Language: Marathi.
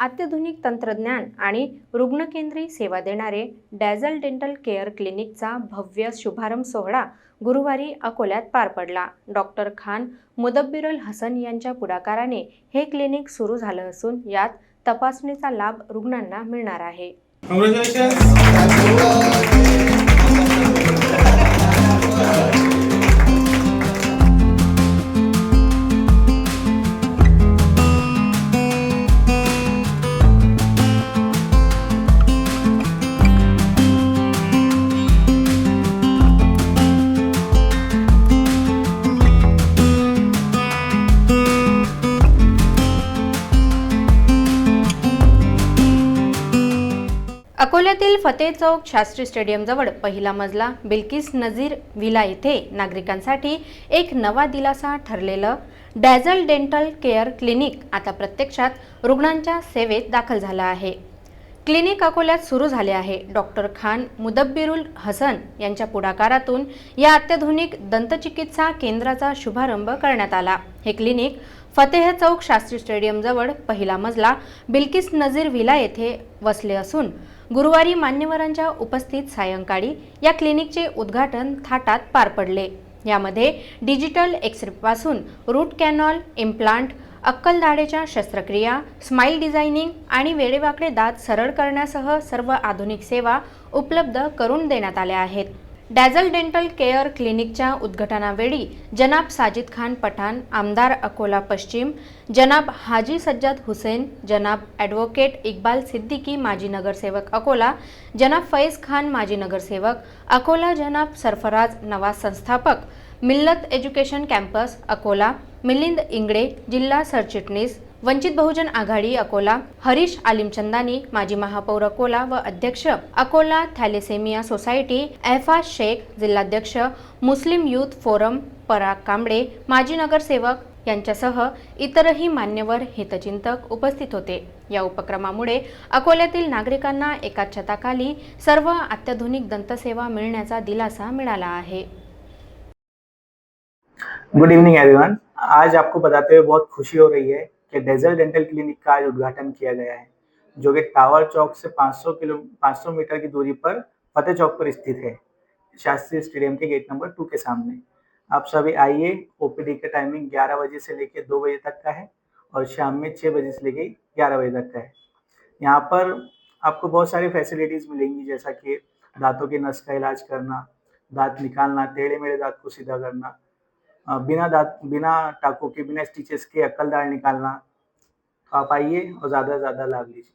अत्याधुनिक तंत्रज्ञान आणि रुग्णकेंद्री सेवा देणारे डॅझल डेंटल केअर क्लिनिकचा भव्य शुभारंभ सोहळा गुरुवारी अकोल्यात पार पडला. डॉक्टर खान मुदब्बिरुल हसन यांच्या पुढाकाराने हे क्लिनिक सुरू झालं असून यात तपासणीचा लाभ रुग्णांना मिळणार आहे. अकोल्यातील फतेह चौक शास्त्री स्टेडियमजवळ पहिला मजला बिल्किस नझीर विला येथे नागरिकांसाठी एक नवा दिलासा ठरलेलं डॅझल डेंटल केअर क्लिनिक आता प्रत्यक्षात रुग्णांच्या सेवेत दाखल झालं आहे. क्लिनिक अकोल्यात सुरू झाले आहे. डॉक्टर खान मुदब्बिरुल हसन यांच्या पुढाकारातून या अत्याधुनिक दंतचिकित्सा केंद्राचा शुभारंभ करण्यात आला. हे क्लिनिक फतेह चौक शास्त्री स्टेडियमजवळ पहिला मजला बिल्किस नझीर विला येथे वसले असून गुरुवारी मान्यवरांच्या उपस्थित सायंकाळी या क्लिनिकचे उद्घाटन थाटात पार पडले. यामध्ये डिजिटल एक्सरेपासून रूट कॅनॉल इम्प्लांट अक्कलधाडेच्या शस्त्रक्रिया स्माईल डिझायनिंग आणि वेडेवाकडे दात सरळ करण्यासह सर्व आधुनिक सेवा उपलब्ध करून देण्यात आल्या आहेत. डॅझल डेंटल केअर क्लिनिकच्या उद्घाटनावेळी जनाब साजिद खान पठाण आमदार अकोला पश्चिम जनाब हाजी सज्जाद हुसेन जनाब ॲडव्होकेट इक्बाल सिद्दीकी माजी नगरसेवक अकोला जनाब फैज खान माजी नगरसेवक अकोला जनाब सरफराज नवाज संस्थापक मिल्लत एज्युकेशन कॅम्पस अकोला मिलिंद इंगडे जिल्हा सरचिटणीस वंचित बहुजन आघाडी अकोला हरीश आलिमचंदानी माजी महापौर अकोला व अध्यक्ष अकोला थॅलेसेमिया सोसायटी एफा शेख जिल्हाध्यक्ष Muslim youth forum Parag Kamble माजी नगरसेवक यांच्यासह इतरही मान्यवर हितचिंतक उपस्थित होते. या उपक्रमामुळे अकोल्यातील नागरिकांना एका छताखाली सर्व अत्याधुनिक दंतसेवा मिळण्याचा दिलासा मिळाला आहे. गुड इवनिंग एवरीवन आज आपको बताते हुए बहुत खुशी हो रही है कि डेजल डेंटल क्लिनिक का आज उद्घाटन किया गया है, जो कि टावर चौक से 500 किलो 500 मीटर की दूरी पर फतेह चौक पर स्थित है शास्त्री स्टेडियम के गेट नंबर टू के सामने। आप सभी आइए, ओपीडी का टाइमिंग 11 बजे से लेकर 2 बजे तक का है और शाम में 6 बजे से लेकर 11 बजे तक का है। यहाँ पर आपको बहुत सारी फैसिलिटीज़ मिलेंगी, जैसा कि दांतों के नस का इलाज करना, दांत निकालना, टेढ़े मेढ़े दांत को सीधा करना बिना दांत बिना टाकों के बिना स्टिचेस के अक्कल दाल निकालना। आप आइए और ज़्यादा से ज़्यादा लाभ लीजिए।